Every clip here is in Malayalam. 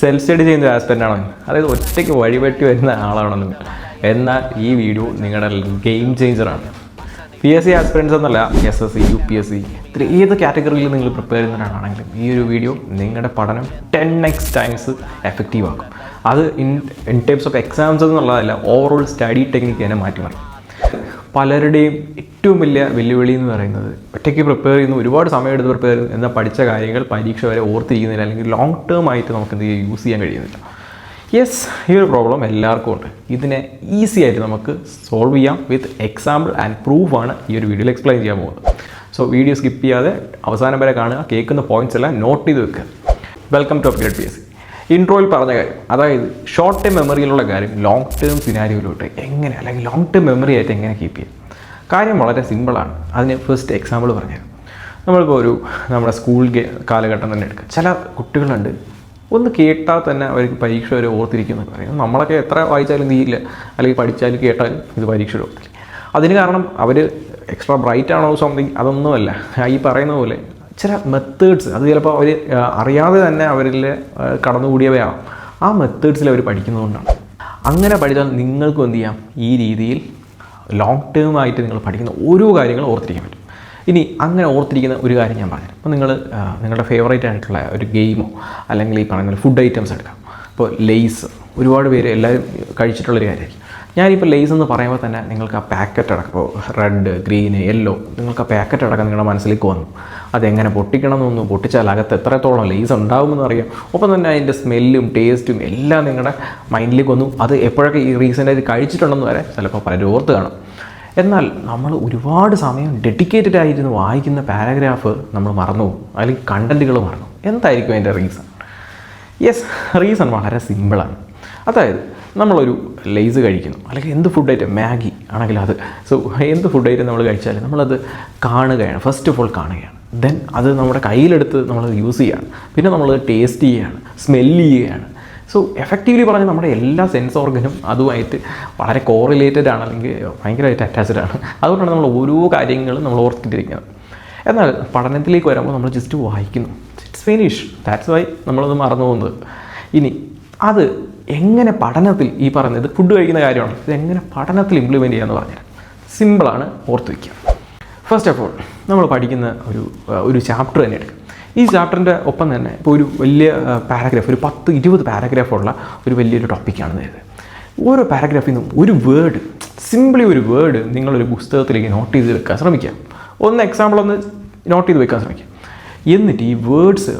സെൽഫ് സ്റ്റഡി ചെയ്യുന്ന ഒരു ആസ്പെക്റ്റ് ആണോ? അതായത് ഒറ്റയ്ക്ക് വഴിപെട്ടി വരുന്ന ആളാണോ? നിങ്ങൾ എന്നാൽ ഈ വീഡിയോ നിങ്ങളുടെ ഗെയിം ചേഞ്ചറാണ് പി എസ് സി ആസ്പിറൻസ് എന്നല്ല S S C U P S C ഇത്ര ഏത് കാറ്റഗറിയിൽ നിങ്ങൾ പ്രിപ്പയർ ചെയ്യുന്നവരാണെങ്കിലും ഈ ഒരു വീഡിയോ നിങ്ങളുടെ പഠനം ടെൻ എക്സ് ടൈംസ് എഫക്റ്റീവ് ആക്കും. അത് in in times of exams എന്നുള്ളതല്ല ഓവറോൾ സ്റ്റഡി ടെക്നിക്ക് തന്നെ മാറ്റിമറിക്കും. പലരുടെയും ഏറ്റവും വലിയ വെല്ലുവിളി എന്ന് പറയുന്നത് ഒറ്റയ്ക്ക് പ്രിപ്പയർ ചെയ്യുന്ന ഒരുപാട് സമയം എടുത്ത് പ്രിപ്പയർ ചെയ്യുന്നു എന്നാൽ പഠിച്ച കാര്യങ്ങൾ പരീക്ഷ വരെ ഓർത്തിരിക്കുന്നില്ല അല്ലെങ്കിൽ ലോങ് ടേം ആയിട്ട് നമുക്ക് എന്ത് യൂസ് ചെയ്യാൻ കഴിയുന്നില്ല. യെസ് ഈ ഒരു പ്രോബ്ലം എല്ലാവർക്കും ഉണ്ട്. ഇതിനെ ഈസി ആയിട്ട് നമുക്ക് സോൾവ് ചെയ്യാം വിത്ത് എക്സാമ്പിൾ ആൻഡ് പ്രൂഫ് ആണ് ഈ ഒരു വീഡിയോയിൽ എക്സ്പ്ലെയിൻ ചെയ്യാൻ പോകുന്നത്. സോ വീഡിയോ സ്കിപ്പ് ചെയ്യാതെ അവസാനം വരെ കാണുക കേൾക്കുന്ന പോയിന്റ്സ് എല്ലാം നോട്ട് ചെയ്ത് വെക്കുക. Welcome to upgrade P S C ഇൻട്രോയിൽ പറഞ്ഞ കാര്യം. അതായത് ഷോർട്ട് ടേം മെമ്മറിയിലുള്ള കാര്യം ലോങ് ടേം സിനാരിയോയിലോട്ട് എങ്ങനെ അല്ലെങ്കിൽ ലോങ് ടേം മെമ്മറി ആയിട്ട് എങ്ങനെ കീപ്പ് ചെയ്യാം? കാര്യം വളരെ സിമ്പിളാണ് അതിന് ഫസ്റ്റ് എക്സാമ്പിൾ പറഞ്ഞുതരാം. നമ്മളിപ്പോൾ ഒരു നമ്മുടെ സ്കൂൾ കാലഘട്ടം തന്നെ എടുക്കുക ചില കുട്ടികളുണ്ട് ഒന്ന് കേട്ടാൽ തന്നെ അവർക്ക് പരീക്ഷ വരെ ഓർത്തിരിക്കുന്നു പറയും. നമ്മളൊക്കെ എത്ര വായിച്ചാലും നീയില്ല. അല്ലെങ്കിൽ പഠിച്ചാലും കേട്ടാലും ഇത് പരീക്ഷ ഓർത്തില്ല അതിന് കാരണം അവർ എക്സ്ട്രാ ബ്രൈറ്റ് ആണോ സംതിങ് അതൊന്നുമല്ല. ഈ പറയുന്ന പോലെ ചില മെത്തേഡ്സ് അത് ചിലപ്പോൾ അവർ അറിയാതെ തന്നെ അവരിൽ കടന്നുകൂടിയവയാവും. ആ മെത്തേഡ്സിൽ അവർ പഠിക്കുന്നതുകൊണ്ടാണ്. അങ്ങനെ പഠിച്ചാൽ നിങ്ങൾക്കും എന്ത് ചെയ്യാം? ഈ രീതിയിൽ ലോങ് ടേം ആയിട്ട് നിങ്ങൾ പഠിക്കുന്ന ഓരോ കാര്യങ്ങളും ഓർത്തിരിക്കാൻ പറ്റും. ഇനി അങ്ങനെ ഓർത്തിരിക്കുന്ന ഒരു കാര്യം ഞാൻ പറഞ്ഞു അപ്പോൾ നിങ്ങൾ നിങ്ങളുടെ ഫേവറേറ്റ് ആയിട്ടുള്ള ഒരു ഗെയിമോ അല്ലെങ്കിൽ ഈ പറയുന്ന ഫുഡ് ഐറ്റംസ് എടുക്കാം. ഇപ്പോൾ ലെയ്സ് ഒരുപാട് പേര് എല്ലാവരും കഴിച്ചിട്ടുള്ളൊരു കാര്യമായിരിക്കും. ഞാനിപ്പോൾ ലേസ് എന്ന് പറയുമ്പോൾ തന്നെ നിങ്ങൾക്ക് ആ പാക്കറ്റ് അടക്കം റെഡ് ഗ്രീന് യെല്ലോ നിങ്ങൾക്ക് ആ പാക്കറ്റ് അടക്കം നിങ്ങളുടെ മനസ്സിലേക്ക് വന്നു. അതെങ്ങനെ പൊട്ടിക്കണം എന്നൊന്നും പൊട്ടിച്ചാൽ അകത്ത് എത്രത്തോളം ലേസ് ഉണ്ടാകുമെന്ന് അറിയാം. ഒപ്പം തന്നെ അതിന്റെ സ്മെല്ലും ടേസ്റ്റും എല്ലാം നിങ്ങളുടെ മൈൻഡിലേക്ക് വന്നു. അത് എപ്പോഴൊക്കെ ഈ റീസെന്റായിട്ട് കഴിച്ചിട്ടുണ്ടെന്ന് വരെ ചിലപ്പോൾ പലരും ഓർത്ത് കാണും. എന്നാൽ നമ്മൾ ഒരുപാട് സമയം ഡെഡിക്കേറ്റഡ് ആയിരുന്നു വായിക്കുന്ന പാരഗ്രാഫ് നമ്മൾ മറന്നു അല്ലെങ്കിൽ കണ്ടന്റുകൾ മറന്നു എന്തായിരിക്കും അതിന്റെ റീസൺ യെസ് റീസൺ വളരെ സിമ്പിളാണ് അതായത് നമ്മളൊരു ലേസ് കഴിക്കുന്നു. അല്ലെങ്കിൽ എന്ത് ഫുഡ് ഐറ്റം മാഗി ആണെങ്കിൽ അത്. സോ എന്ത് ഫുഡ് ഐറ്റം നമ്മൾ കഴിച്ചാലും നമ്മളത് കാണുകയാണ്. ഫസ്റ്റ് ഓഫ് ഓൾ കാണുകയാണ്. ദെൻ അത് നമ്മുടെ കയ്യിലെടുത്ത് നമ്മൾ യൂസ് ചെയ്യുകയാണ്. പിന്നെ നമ്മൾ ടേസ്റ്റ് ചെയ്യുകയാണ്. സ്മെല്ല് ചെയ്യുകയാണ്. സോ എഫക്റ്റീവ്ലി പറഞ്ഞാൽ നമ്മുടെ എല്ലാ സെൻസ് ഓർഗനും അതുമായിട്ട് വളരെ കോറിലേറ്റഡ് ആണ്. അല്ലെങ്കിൽ ഭയങ്കരമായിട്ട് അറ്റാച്ച്ഡ് ആണ്. അതുകൊണ്ടാണ് നമ്മൾ ഓരോ കാര്യങ്ങളും നമ്മൾ ഓർത്തിട്ടിരിക്കുന്നത്. എന്നാൽ പഠനത്തിലേക്ക് വരുമ്പോൾ നമ്മൾ ജസ്റ്റ് വായിക്കുന്നു. ഇറ്റ്സ് ഫിനിഷ് ദാറ്റ്സ് വൈ നമ്മളത് മറന്നു പോകുന്നത് ഇനി അത് എങ്ങനെ പഠനത്തിൽ ഈ പറയുന്നത് ഫുഡ് കഴിക്കുന്ന കാര്യമാണ്. ഇത് എങ്ങനെ പഠനത്തിൽ ഇംപ്ലിമെന്റ് ചെയ്യാമെന്ന് പറഞ്ഞാൽ സിമ്പിളാണ് ഓർത്ത് വയ്ക്കുക ഫസ്റ്റ് ഓഫ് ഓൾ നമ്മൾ പഠിക്കുന്ന ഒരു ഒരു ചാപ്റ്റർ തന്നെ എടുക്കുക ഈ ചാപ്റ്ററിന്റെ ഒപ്പം തന്നെ ഇപ്പോൾ ഒരു വലിയ പാരഗ്രാഫ് ഒരു പത്ത് ഇരുപത് പാരഗ്രാഫുള്ള ഒരു വലിയൊരു ടോപ്പിക്കാണ് കരുതുക ഓരോ പാരഗ്രാഫിൽ നിന്നും ഒരു വേർഡ് സിമ്പിളി ഒരു വേർഡ് നിങ്ങളൊരു പുസ്തകത്തിലേക്ക് നോട്ട് ചെയ്ത് വെക്കാൻ ശ്രമിക്കുക. ഒന്ന് എക്സാമ്പിൾ ഒന്ന് നോട്ട് ചെയ്ത് വെക്കാൻ ശ്രമിക്കുക. എന്നിട്ട് ഈ വേർഡ്സ്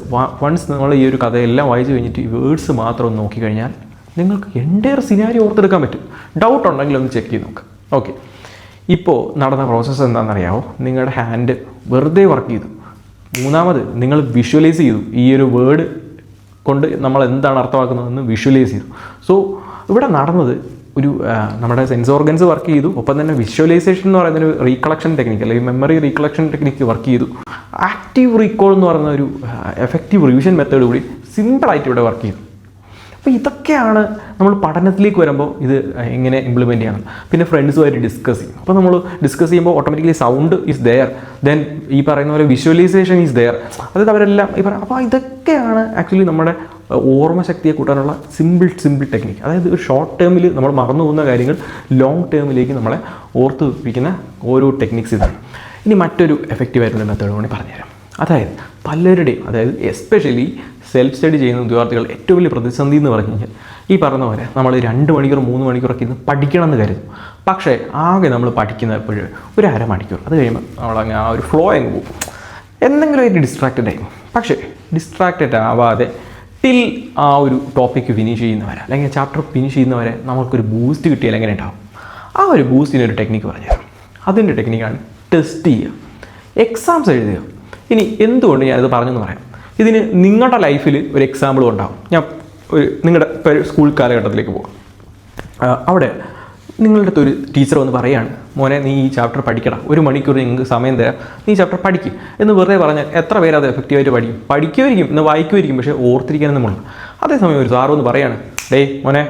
വൺസ് നമ്മൾ ഈ ഒരു കഥയെല്ലാം വായിച്ചു കഴിഞ്ഞിട്ട് ഈ വേർഡ്സ് മാത്രം നോക്കിക്കഴിഞ്ഞാൽ നിങ്ങൾക്ക് എന്റെ സിനാരി ഓർത്തെടുക്കാൻ പറ്റും. ഡൗട്ട് ഉണ്ടെങ്കിൽ ഒന്ന് ചെക്ക് ചെയ്ത് നോക്ക്. ഓക്കെ ഇപ്പോൾ നടന്ന പ്രോസസ്സ് എന്താണെന്നറിയാമോ നിങ്ങളുടെ ഹാൻഡ് വെറുതെ വർക്ക് ചെയ്തു. മൂന്നാമത് നിങ്ങൾ വിഷ്വലൈസ് ചെയ്തു. ഈ ഒരു വേർഡ് കൊണ്ട് നമ്മൾ എന്താണ് അർത്ഥമാക്കുന്നതെന്ന് വിഷ്വലൈസ് ചെയ്തു. സോ ഇവിടെ നടന്നത് ഒരു നമ്മുടെ സെൻസ് ഓർഗൻസ് വർക്ക് ചെയ്തു. ഒപ്പം തന്നെ വിഷ്വലൈസേഷൻ എന്ന് പറയുന്ന ഒരു റീകളക്ഷൻ ടെക്നിക്ക് അല്ലെങ്കിൽ മെമ്മറി റീകളക്ഷൻ ടെക്നിക്ക് വർക്ക് ചെയ്തു. ആക്റ്റീവ് റീകോൾ എന്ന് പറയുന്ന ഒരു എഫക്റ്റീവ് റിവിഷൻ മെത്തേഡ് കൂടി സിമ്പിളായിട്ട് ഇവിടെ വർക്ക് ചെയ്തു. അപ്പോൾ ഇതൊക്കെയാണ് നമ്മൾ പഠനത്തിലേക്ക് വരുമ്പോൾ ഇത് എങ്ങനെ ഇംപ്ലിമെന്റ് ചെയ്യണം. പിന്നെ ഫ്രണ്ട്സുമായിട്ട് ഡിസ്കസ് ചെയ്യും. അപ്പോൾ നമ്മൾ ഡിസ്കസ് ചെയ്യുമ്പോൾ automatically sound is there then ഈ പറയുന്ന പോലെ വിഷ്വലൈസേഷൻ ഈസ് ദെയർ അതായത് അവരെല്ലാം ഈ പറ അപ്പോൾ ഇതൊക്കെയാണ് ആക്ച്വലി നമ്മുടെ ഓർമ്മശക്തിയെ കൂട്ടാനുള്ള സിമ്പിൾ സിമ്പിൾ ടെക്നിക്ക് അതായത് ഒരു ഷോർട്ട് ടേമിൽ നമ്മൾ മറന്നു പോകുന്ന കാര്യങ്ങൾ ലോങ് ടേമിലേക്ക് നമ്മളെ ഓർത്ത് വെപ്പിക്കുന്ന ഓരോ ടെക്നിക്സ് ഇതാണ്. ഇനി മറ്റൊരു എഫക്റ്റീവായിട്ടുള്ള മെത്തേഡ് കൂടി പറഞ്ഞുതരാം. അതായത് പലരുടെയും അതായത് എസ്പെഷ്യലി സെൽഫ് സ്റ്റഡി ചെയ്യുന്ന വിദ്യാർത്ഥികൾ ഏറ്റവും വലിയ പ്രതിസന്ധി എന്ന് പറഞ്ഞു കഴിഞ്ഞാൽ ഈ പറഞ്ഞ പോലെ നമ്മൾ രണ്ട് മണിക്കൂർ മൂന്ന് മണിക്കൂറൊക്കെ ഇന്ന് പഠിക്കണം എന്ന് കരുതും. പക്ഷേ ആകെ നമ്മൾ പഠിക്കുന്ന എപ്പോഴും ഒരു അരമണിക്കൂർ അത് കഴിയുമ്പോൾ നമ്മളങ്ങ് ആ ഒരു ഫ്ലോ അങ്ങ് പോകും. എന്തെങ്കിലും ഒരു ഡിസ്ട്രാക്റ്റഡ് ആയി പക്ഷേ ഡിസ്ട്രാക്റ്റഡ് ആവാതെ ടിൽ ആ ഒരു ടോപ്പിക് ഫിനിഷ് ചെയ്യുന്നവരെ അല്ലെങ്കിൽ ചാപ്റ്റർ ഫിനിഷ് ചെയ്യുന്നവരെ നമുക്കൊരു ബൂസ്റ്റ് കിട്ടിയാൽ എങ്ങനെ ഉണ്ടാവും. ആ ഒരു ബൂസ്റ്റിനൊരു ടെക്നിക്ക് പറഞ്ഞുതരാം. അതിന്റെ ടെക്നിക്കാണ് ടെസ്റ്റ് ചെയ്യുക. എക്സാംസ് എഴുതുക. ഇനി എന്തുകൊണ്ട് ഞാനിത് പറഞ്ഞെന്ന് പറയാം. ഇതിന് നിങ്ങളുടെ ലൈഫിൽ ഒരു എക്സാമ്പിളും ഉണ്ടാകും ഞാൻ ഒരു നിങ്ങളുടെ സ്കൂൾ കാലഘട്ടത്തിലേക്ക് പോകാം അവിടെ നിങ്ങളുടെ അടുത്ത് ഒരു ടീച്ചർ വന്ന് പറയാണ് മോനെ നീ ഈ ചാപ്റ്റർ പഠിക്കണം ഒരു മണിക്കൂർ നിങ്ങൾക്ക് സമയം തരാം. നീ ചാപ്റ്റർ പഠിക്കും. എന്ന് വെറുതെ പറഞ്ഞാൽ എത്ര പേര് അത് എഫക്റ്റീവായിട്ട് പഠിക്കും? പഠിക്കുമായിരിക്കും എന്ന് വായിക്കുമായിരിക്കും പക്ഷേ ഓർത്തിരിക്കാൻ നമ്മൾ അതേസമയം ഒരു സാറ് വന്ന് പറയാണ് ഡേ മോനെ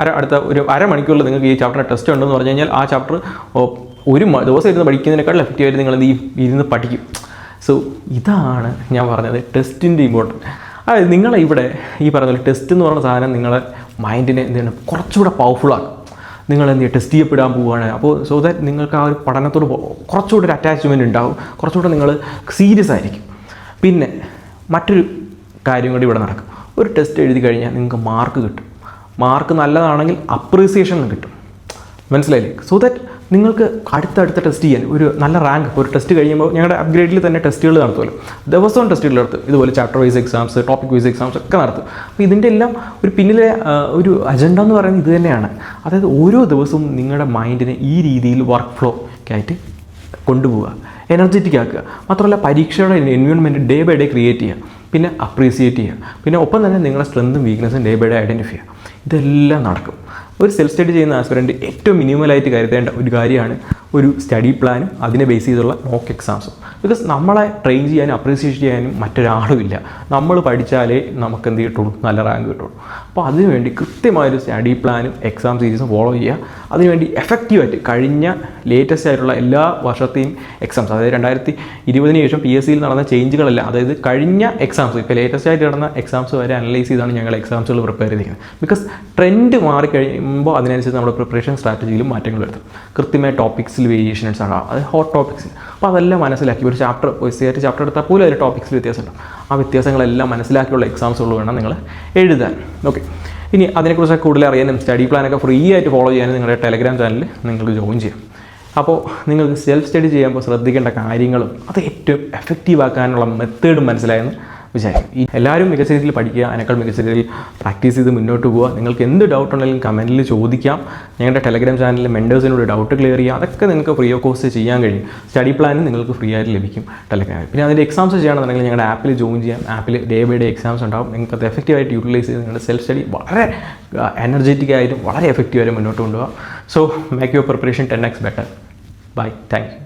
അര അടുത്ത ഒരു അരമണിക്കൂറിൽ നിങ്ങൾക്ക് ഈ ചാപ്റ്റർ ടെസ്റ്റ് ഉണ്ടെന്ന് പറഞ്ഞു കഴിഞ്ഞാൽ ആ ചാപ്റ്റർ ഒരു ദിവസം ഇരുന്ന് പഠിക്കുന്നതിനേക്കാൾ എഫക്റ്റീവായിട്ട് നിങ്ങൾ എന്ത് ഇരുന്ന് പഠിക്കും. സോ ഇതാണ് ഞാൻ പറഞ്ഞത് ടെസ്റ്റിന്റെ ഇമ്പോർട്ടന്റ് അതായത് നിങ്ങളെ ഇവിടെ ഈ പറഞ്ഞ ടെസ്റ്റ് എന്ന് പറയുന്ന സാധനം നിങ്ങളെ മൈൻഡിനെ എന്ത് ചെയ്യണം? കുറച്ചുകൂടെ പവർഫുള്ളാക്കും നിങ്ങൾ എന്ത് ചെയ്യുക ടെസ്റ്റ് ചെയ്യപ്പെടാൻ പോവുകയാണ്. അപ്പോൾ സോ ദാറ്റ് നിങ്ങൾക്ക് ആ ഒരു പഠനത്തോട് കുറച്ചുകൂടെ ഒരു അറ്റാച്ച്മെന്റ് ഉണ്ടാവും. കുറച്ചുകൂടെ നിങ്ങൾ സീരിയസ് ആയിരിക്കും. പിന്നെ മറ്റൊരു കാര്യം കൂടി ഇവിടെ നടക്കും. ഒരു ടെസ്റ്റ് എഴുതി കഴിഞ്ഞാൽ നിങ്ങൾക്ക് മാർക്ക് കിട്ടും. മാർക്ക് നല്ലതാണെങ്കിൽ അപ്രീസിയേഷൻ കിട്ടും. മനസ്സിലായില്ലേ? സോ ദാറ്റ് നിങ്ങൾക്ക് അടുത്തടുത്ത ടെസ്റ്റ് ചെയ്യാൻ ഒരു നല്ല റാങ്ക് ഒരു ടെസ്റ്റ് കഴിയുമ്പോൾ ഞങ്ങളുടെ അപ്ഗ്രേഡിൽ തന്നെ ടെസ്റ്റുകൾ നടത്തുമല്ലോ. ദിവസവും ടെസ്റ്റുകൾ നടത്തും. ഇതുപോലെ chapter wise exams topic wise exams ഒക്കെ നടത്തും. അപ്പോൾ ഇതിന്റെ എല്ലാം ഒരു പിന്നിലെ ഒരു അജണ്ട എന്ന് പറയുന്നത് ഇത് തന്നെയാണ്. അതായത് ഓരോ ദിവസവും നിങ്ങളുടെ മൈൻഡിനെ ഈ രീതിയിൽ വർക്ക് ഫ്ലോ ഒക്കെ ആയിട്ട് കൊണ്ടുപോവുക എനർജറ്റിക് ആക്കുക. മാത്രമല്ല പരീക്ഷയുടെ environment day by day create ചെയ്യുക പിന്നെ അപ്രീസിയേറ്റ് ചെയ്യുക. പിന്നെ ഒപ്പം തന്നെ നിങ്ങളുടെ സ്ട്രെങ്തും വീക്ക്നസ്സും ഡേ ബൈ ഡേ ഐഡന്റിഫൈ ചെയ്യുക. ഇതെല്ലാം നടക്കും. ഒരു സെൽഫ് സ്റ്റഡി ചെയ്യുന്ന ആസ്പിറന്റ് ഏറ്റവും മിനിമലായിട്ട് കരുതേണ്ട ഒരു കാര്യമാണ് ഒരു സ്റ്റഡി പ്ലാനും അതിനെ ബേസ് ചെയ്തുള്ള മോക്ക് എക്സാംസും ബിക്കോസ് നമ്മളെ ട്രെയിൻ ചെയ്യാനും അപ്രീസിയേറ്റ് ചെയ്യാനും മറ്റൊരാളും ഇല്ല നമ്മൾ പഠിച്ചാലേ നമുക്ക് എന്ത് കിട്ടുള്ളൂ? നല്ല റാങ്ക് കിട്ടുള്ളൂ. അപ്പോൾ അതിനുവേണ്ടി കൃത്യമായൊരു സ്റ്റഡി പ്ലാനും എക്സാം സീരീസും ഫോളോ ചെയ്യുക. അതിനുവേണ്ടി എഫക്റ്റീവായിട്ട് കഴിഞ്ഞ ലേറ്റസ്റ്റ് ആയിട്ടുള്ള എല്ലാ വർഷത്തെയും എക്സാംസ് അതായത് രണ്ടായിരത്തി ഇരുപതിന് ശേഷം പി എസ് സിയിൽ നടന്ന ചേഞ്ചുകളല്ല അതായത് കഴിഞ്ഞ എക്സാംസ് ഇപ്പോൾ ലേറ്റസ്റ്റ് ആയിട്ട് നടന്ന എക്സാംസ് വരെ അനലൈസ് ചെയ്താണ് ഞങ്ങൾ എക്സാംസുകൾ പ്രിപ്പയർ ചെയ്തിരിക്കുന്നത്. ബിക്കോസ് ട്രെൻഡ് മാറിക്കഴിയുമ്പോൾ അതിനനുസരിച്ച് നമ്മുടെ പ്രിപ്പറേഷൻ സ്ട്രാറ്റജിയിലും മാറ്റങ്ങൾ വരുത്തും. കൃത്യമായ ടോപ്പിക്സിൽ വേരിയേഷൻസ് ആണ്. അത് ഹോട്ട് ടോപ്പിക്സ് അപ്പോൾ അതെല്ലാം മനസ്സിലാക്കി. ഒരു ചാപ്റ്റർ സി ചാപ്റ്റർ എടുത്താൽ പോലും അതിൽ ടോപ്പിക്സിൽ വ്യത്യാസമുണ്ട്. ആ വ്യത്യാസങ്ങളെല്ലാം മനസ്സിലാക്കിയുള്ള എക്സാംസുകൾ വേണം നിങ്ങൾ എഴുതാൻ. ഓക്കെ ഇനി അതിനെക്കുറിച്ച് കൂടുതൽ അറിയാനും സ്റ്റഡി പ്ലാനൊക്കെ ഫ്രീ ആയിട്ട് ഫോളോ ചെയ്യാനും നിങ്ങളുടെ ടെലഗ്രാം ചാനലിൽ നിങ്ങൾക്ക് ജോയിൻ ചെയ്യാം. അപ്പോൾ നിങ്ങൾക്ക് സെൽഫ് സ്റ്റഡി ചെയ്യുമ്പോൾ ശ്രദ്ധിക്കേണ്ട കാര്യങ്ങളും അത് ഏറ്റവും എഫക്റ്റീവ് ആക്കാനുള്ള മെത്തേഡും മനസ്സിലായെന്ന് വിചാരിക്കും. ഈ എല്ലാവരും മികച്ച രീതിയിൽ പഠിക്കുക അതിനേക്കാൾ മികച്ച രീതിയിൽ പ്രാക്ടീസ് ചെയ്ത് മുന്നോട്ട് പോവുക. നിങ്ങൾക്ക് എന്ത് ഡൗട്ട് ഉണ്ടെങ്കിലും കമന്റിൽ ചോദിക്കാം. ഞങ്ങളുടെ ടെലഗ്രാം ചാനലിൽ മെൻഡേഴ്സിനോട് ഡൗട്ട് ക്ലിയർ ചെയ്യുക. അതൊക്കെ നിങ്ങൾക്ക് ഫ്രീ ഓഫ് കോസ്റ്റ് ചെയ്യാൻ കഴിയും. സ്റ്റഡി പ്ലാനും നിങ്ങൾക്ക് ഫ്രീ ആയിട്ട് ലഭിക്കും ടെലഗ്രാമിൽ പിന്നെ അതിന്റെ എക്സാംസ് ചെയ്യണമെന്നുണ്ടെങ്കിൽ ഞങ്ങളുടെ ആപ്പിൽ ജോയിൻ ചെയ്യാം. ആപ്പിൽ ഡേ ബൈ ഡേ എക്സാംസ് ഉണ്ടാവും. നിങ്ങൾക്ക് അത് എഫക്റ്റീവായിട്ട് യൂട്ടിലൈസ് ചെയ്ത് നിങ്ങളുടെ സെൽഫ് സ്റ്റഡി വളരെ എനർജറ്റിക് ആയിട്ടും വളരെ എഫക്റ്റീവായിട്ട് മുന്നോട്ട് കൊണ്ടുപോകാം. So make your preparation ten X better bye thank you